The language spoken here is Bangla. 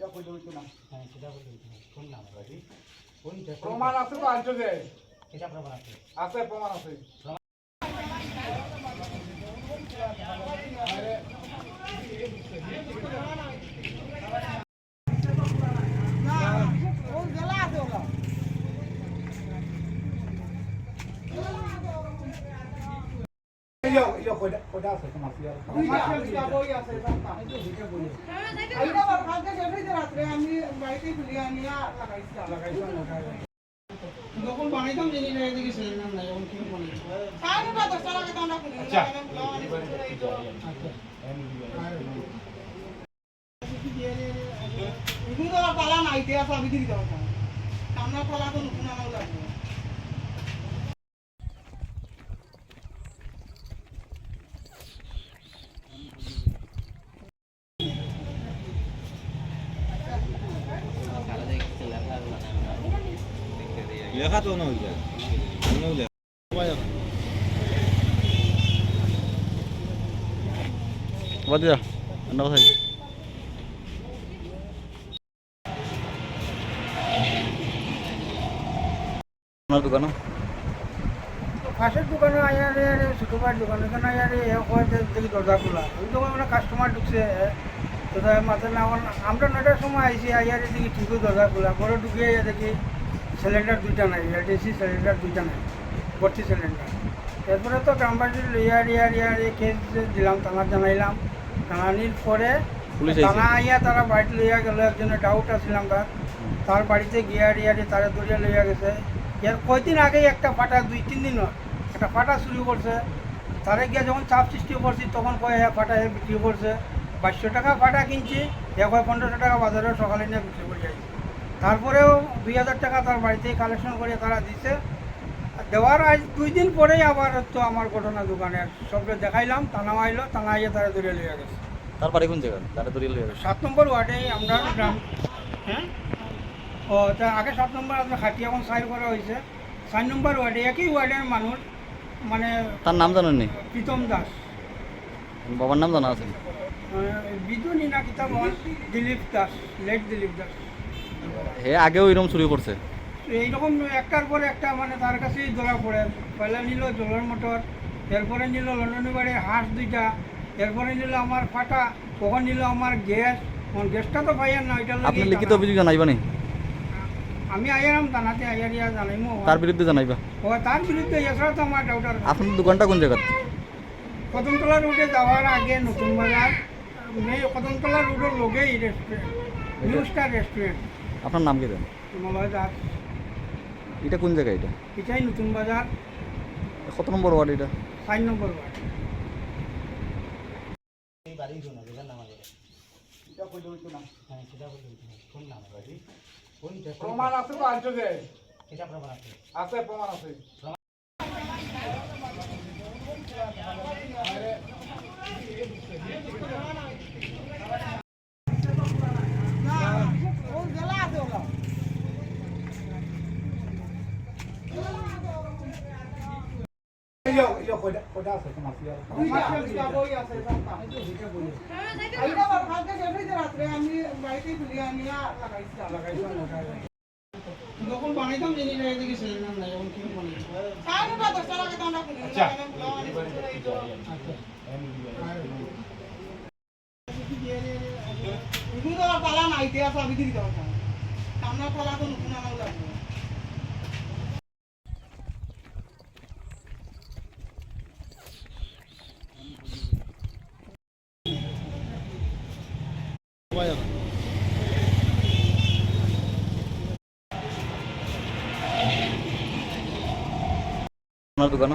এটা কইতে হইতো না হ্যাঁ সেটা বলতে কোন নাম বাকি কোনটা প্রমাণ আছে তো আনছো যে? সেটা প্রমাণ আছে। আছে প্রমাণ আছে। ইয়ো ইয়ো কইটা কইটা আছে তোমার সিয়ার যখন বানাইতাম জানি না এদিকে সিলিন্ডার নাই এখন কি বানাই লেখা তো না ওইটা অন্য লেখা বাদ যা অন্য কথা আপনার দোকান ফাঁসের দোকানে আয়ারে ছোটো ভাইয়ের দোকানে এখানে আয়ারে এ কয় যে দেখি দরজা খোলা ওই দোকানে মানে কাস্টমার ঢুকছে তো মাথা না আমার- নটার সময় আইসি আয়ারে দেখি ঠিকই দরজা খোলা ঘরে ঢুকে দেখি সিলিন্ডার দুইটা নাই এলডিসি সিলিন্ডার দুইটা নাই ভর্তি সিলিন্ডার। এরপরে তো গ্রামবাসীর ইয়ার ইয়ার ইয়ার এই কেস দিলাম থানা জানাইলাম। জানানির পরে থানা আইয়া তারা বাড়িতে লইয়া গেল একজনের ডাউট আসছিলাম তার। তার বাড়িতে গিয়ার ইয়ারে তারা দরিয়া লইয়া গেছে। এর কয়দিন আগেই একটা ফাটা দুই তিন দিন একটা ফাটা শুরু করছে। তারে গিয়ে যখন চাপ সৃষ্টি করছি তখন কয় হ্যাঁ ফাটা হ্যাঁ বিক্রি করছে। বাইশশো টাকা ফাটা কিনছি এ কয় পনেরোশো টাকা বাজারে সকালে নিয়ে বিক্রি করে যাই তারপরেও দুই হাজার টাকা তার বাড়িতেই কালেকশন করে তারা দিছে। দেওয়ার আজ দুই দিন পরেই আবার তো আমার ঘটনা দোকানের সবকে দেখাইলাম টানা আইলো টানা আইয়ে তারা দূরে লিয়ে গেছে। তার বাড়ি কোন জায়গা? তারা দরিয়ে লয়ে গেছে। সাত নম্বর ওয়ার্ডেই আমরা গ্রাম হ্যাঁ? ও তা আগে সাত নম্বর আপনার খাটি এখন সাইড করা হয়েছে। চার নম্বর ওয়ার্ডে একই ওয়ার্ডের মানুষ মানে তার নাম জানেন নি? প্রীতম দাস। বাবার নাম জানা আছে বিদুনি না কিতাব দিলীপ দাস লেট দিলীপ দাস। হে আগেও এরকম চুরি করছে? এইরকম একটার পরে একটা মানে তার কাছেই ধরা পড়ে। পয়লা নিল জলের মোটর এরপরে নিল লন্ডনী বাড়ির হাঁস দুইটা এরপরে নিল আমার ফাটা কখন নিল আমার গ্যাস। গ্যাসটা তো পাইয়ার না ওইটার আপনি লিখিত অভিযোগ জানাইবা নি? আমি আইয়ারাম জানাতে আইয়ারিয়া জানাইমো। তার বিরুদ্ধে জানাইবা? ও তার বিরুদ্ধে এছাড়া তো আমার ডাউটার আপনার দোকানটা কোন জায়গা কদমতলা রোডে যাওয়ার আগে নতুন বাজার। কদমতলা রোডের লগেই রেস্টুরেন্ট নিউ স্টার রেস্টুরেন্ট আপনার নাম কি দেন মলয় দাস। এটা কোন জায়গায় এটা? এটাই নতুন বাজার। কত নম্বর ওয়ার্ড এটা? চার নম্বর ওয়ার্ড। এই বাড়ি শোনা যেটা নাম আছে এটা কইতে হইতো না হ্যাঁ সেটা বলতে কোন নাম বাকি কোনটা? প্রমাণ আছে তো আনছো যে সেটা প্রমাণ আছে। আছে প্রমাণ আছে। ইয়ো ইয়ো কইটা কইটা আছে তোমার সিয়ার যখন বানাইতাম জানি না এদিকে সিলিন্ডার নাই এখন কি বানাই আপনার দোকান